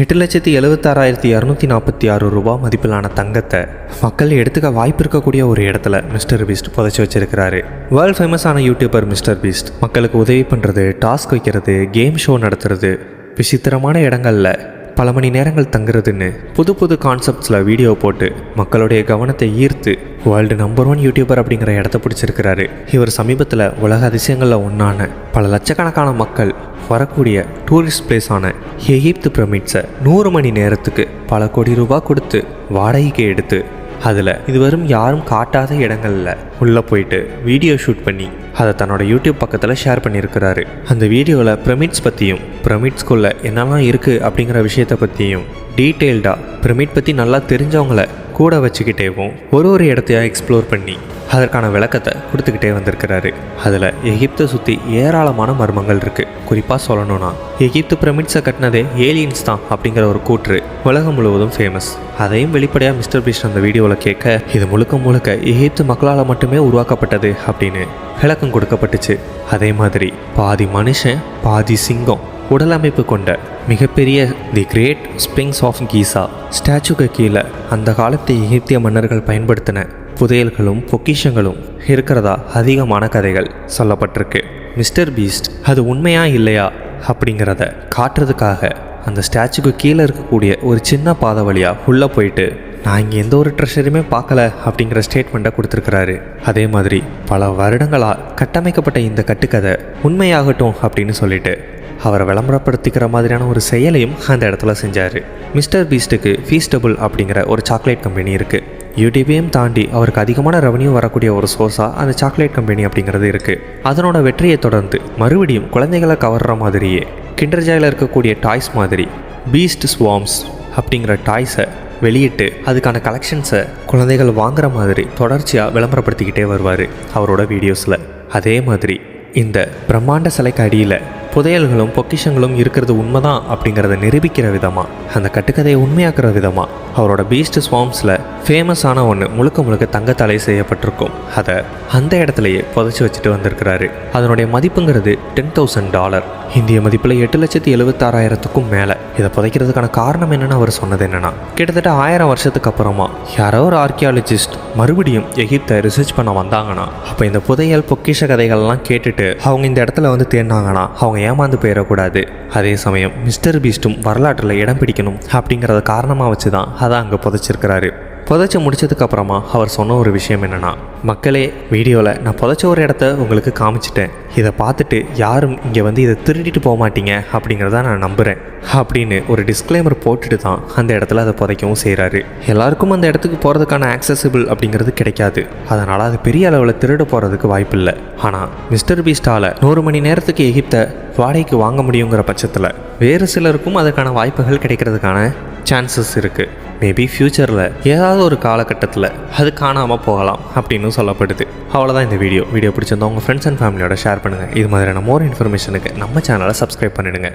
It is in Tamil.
எட்டு லட்சத்தி எழுபத்தாறாயிரத்தி இரநூத்தி நாற்பத்தி ஆறு ரூபா மதிப்பிலான தங்கத்தை மக்கள் எடுத்துக்க வாய்ப்பு இருக்கக்கூடிய ஒரு இடத்துல மிஸ்டர் பீஸ்ட் புதைச்சி வச்சிருக்கிறாரு. வேர்ல்ட் ஃபேமஸான யூடியூபர் மிஸ்டர் பீஸ்ட் மக்களுக்கு உதவி பண்ணுறது டாஸ்க் வைக்கிறது கேம் ஷோ நடத்துறது விசித்திரமான இடங்களில் பல மணி நேரங்கள் தங்குறதுன்னு புது புது கான்செப்ட்ஸில் வீடியோ போட்டு மக்களுடைய கவனத்தை ஈர்த்து வேர்ல்டு நம்பர் ஒன் யூடியூபர் அப்படிங்கிற இடத்த பிடிச்சிருக்கிறாரு. இவர் சமீபத்தில் உலக அதிசயங்களில் ஒன்றான பல லட்சக்கணக்கான மக்கள் வரக்கூடிய டூரிஸ்ட் பிளேஸான எகிப்து பிரமிட்ஸை நூறு மணி நேரத்துக்கு பல கோடி ரூபாய் கொடுத்து வாடகைக்கு எடுத்து அதில் இதுவரும் யாரும் காட்டாத இடங்களில் உள்ளே போயிட்டு வீடியோ ஷூட் பண்ணி அதை தன்னோட யூடியூப் பக்கத்தில் ஷேர் பண்ணியிருக்கிறாரு. அந்த வீடியோவில் பிரமிட்ஸ் பற்றியும் பிரமிட்ஸ்குள்ளே என்னெல்லாம் இருக்குது அப்படிங்கிற விஷயத்தை பற்றியும் டீட்டெயில்டாக பிரமிட் பற்றி நல்லா தெரிஞ்சவங்கள கூட வச்சுக்கிட்டேவும் ஒரு ஒரு இடத்தையா எக்ஸ்ப்ளோர் பண்ணி அதற்கான விளக்கத்தை கொடுத்துக்கிட்டே வந்திருக்கிறாரு. அதில் எகிப்தை சுற்றி ஏராளமான மர்மங்கள் இருக்குது குறிப்பாக சொல்லணும்னா எகிப்து பிரமிட்ஸை கட்டினதே ஏலியன்ஸ் தான் அப்படிங்கிற ஒரு கூற்று உலகம் முழுவதும் ஃபேமஸ் அதையும் வெளிப்படையாக மிஸ்டர் பீஸ்ட் அந்த வீடியோவில் கேட்க இது முழுக்க முழுக்க எகிப்து மக்களால் மட்டுமே உருவாக்கப்பட்டது அப்படின்னு விளக்கம் கொடுக்கப்பட்டுச்சு. அதே மாதிரி பாதி மனுஷன் பாதி சிங்கம் உடலமைப்பு கொண்ட மிகப்பெரிய the great sphinx of Giza ஸ்டாச்சுக்கு கீழே அந்த காலத்து எகிப்திய மன்னர்கள் பயன்படுத்தின புதையல்களும் பொக்கிஷங்களும் இருக்கிறதா அதிகமான கதைகள் சொல்லப்பட்டிருக்கு. மிஸ்டர் பீஸ்ட் அது உண்மையா இல்லையா அப்படிங்கிறத காட்டுறதுக்காக அந்த ஸ்டாச்சுக்கு கீழே இருக்கக்கூடிய ஒரு சின்ன பாதை வழியாக உள்ளே போயிட்டு நான் இங்கே எந்த ஒரு ட்ரெஷரையுமே பார்க்கல அப்படிங்கிற ஸ்டேட்மெண்ட்டை கொடுத்துருக்கிறாரு. அதே மாதிரி பல வருடங்களாக கட்டமைக்கப்பட்ட இந்த கட்டுக்கதை உண்மையாகட்டும் அப்படின்னு சொல்லிட்டு அவரை விளம்பரப்படுத்திக்கிற மாதிரியான ஒரு செயலையும் அந்த இடத்துல செஞ்சார். மிஸ்டர் பீஸ்ட்டுக்கு ஃபீஸ்டபுள் அப்படிங்கிற ஒரு சாக்லேட் கம்பெனி இருக்குது யூடியூபையும் தாண்டி அவருக்கு அதிகமான ரெவன்யூ வரக்கூடிய ஒரு சோர்ஸாக அந்த சாக்லேட் கம்பெனி அப்படிங்கிறது இருக்குது அதனோட வெற்றியை தொடர்ந்து மறுபடியும் குழந்தைகளை கவர்ற மாதிரியே கிண்டர் ஜாயில் இருக்கக்கூடிய டாய்ஸ் மாதிரி பீஸ்ட் ஸ்வாம்ஸ் அப்படிங்கிற டாய்ஸை வெளியிட்டு அதுக்கான கலெக்ஷன்ஸை குழந்தைகள் வாங்குற மாதிரி தொடர்ச்சியாக விளம்பரப்படுத்திக்கிட்டே வருவார் அவரோட வீடியோஸில். அதே மாதிரி இந்த பிரம்மாண்ட சிலைக்கு அடியில் புதையல்களும் பொக்கிஷங்களும் இருக்கிறது உண்மைதான் அப்படிங்கிறத நிரூபிக்கிற விதமாக அந்த கட்டுக்கதையை உண்மையாக்குற விதமாக அவரோட பீஸ்ட் ஸ்வாம்ஸில் ஃபேமஸான ஒன்று முழுக்க முழுக்க தங்கத்தாலே செய்யப்பட்டிருக்கும். அதை அந்த இடத்துலையே புதைச்சி வச்சுட்டு வந்திருக்கிறாரு. அதனுடைய மதிப்புங்கிறது டென் தௌசண்ட் டாலர் இந்திய மதிப்பில் எட்டு லட்சத்தி எழுபத்தாறாயிரத்துக்கும் மேலே. இதை புதைக்கிறதுக்கான காரணம் என்னென்னு அவர் சொன்னது என்னன்னா கிட்டத்தட்ட ஆயிரம் வருஷத்துக்கு அப்புறமா யாரோ ஒரு ஆர்கியாலஜிஸ்ட் மறுபடியும் எகிப்தை ரிசர்ச் பண்ண வந்தாங்கன்னா அப்போ இந்த புதையல் பொக்கிஷ கதைகள்லாம் கேட்டுட்டு அவங்க இந்த இடத்துல வந்து தேடினாங்கன்னா அவங்க ஏமாந்து போயிடக்கூடாது. அதே சமயம் மிஸ்டர் பீஸ்ட்டும் வரலாற்றில் இடம் பிடிக்கணும் அப்படிங்கிறத காரணமாக வச்சு தான் அதை அங்கே புதைச்சிருக்கிறாரு. புதைச்சி முடிச்சதுக்கப்புறமா அவர் சொன்ன ஒரு விஷயம் என்னன்னா மக்களே வீடியோவில் நான் புதைச்ச ஒரு இடத்த உங்களுக்கு காமிச்சிட்டேன். இதை பார்த்துட்டு யாரும் இங்கே வந்து இதை திருடிட்டு போக மாட்டீங்க அப்படிங்கிறத நான் நம்புகிறேன் அப்படின்னு ஒரு டிஸ்க்ளைமர் போட்டுட்டு தான் அந்த இடத்துல அதை புதைக்கவும் செய்கிறாரு எல்லாருக்கும் அந்த இடத்துக்கு போகிறதுக்கான ஆக்சசிபிள் அப்படிங்கிறது கிடைக்காது. அதனால் அது பெரிய அளவில் திருட போகிறதுக்கு வாய்ப்பில்லை ஆனால் மிஸ்டர் பீஸ்டால் நூறு மணி நேரத்துக்கு எகிப்தை வாடகைக்கு வாங்க முடியுங்கிற பட்சத்தில் வேறு சிலருக்கும் அதற்கான வாய்ப்புகள் கிடைக்கிறதுக்கான சான்சஸ் இருக்குது மேபி ஃப்யூச்சரில் ஏதாவது ஒரு காலகட்டத்தில் அது காணாமல் போகலாம் அப்படின்னு சொல்லப்படுது. அவ்வளோதான் இந்த வீடியோ வீடியோ பிடிச்சிருந்தா உங்கள் ஃப்ரெண்ட்ஸ் அண்ட் ஃபேமிலியோட ஷேர் பண்ணுங்கள் இது மாதிரியான மோர் இன்ஃபர்மேஷனுக்கு நம்ம சேனலை சப்ஸ்கிரைப் பண்ணிடுங்க.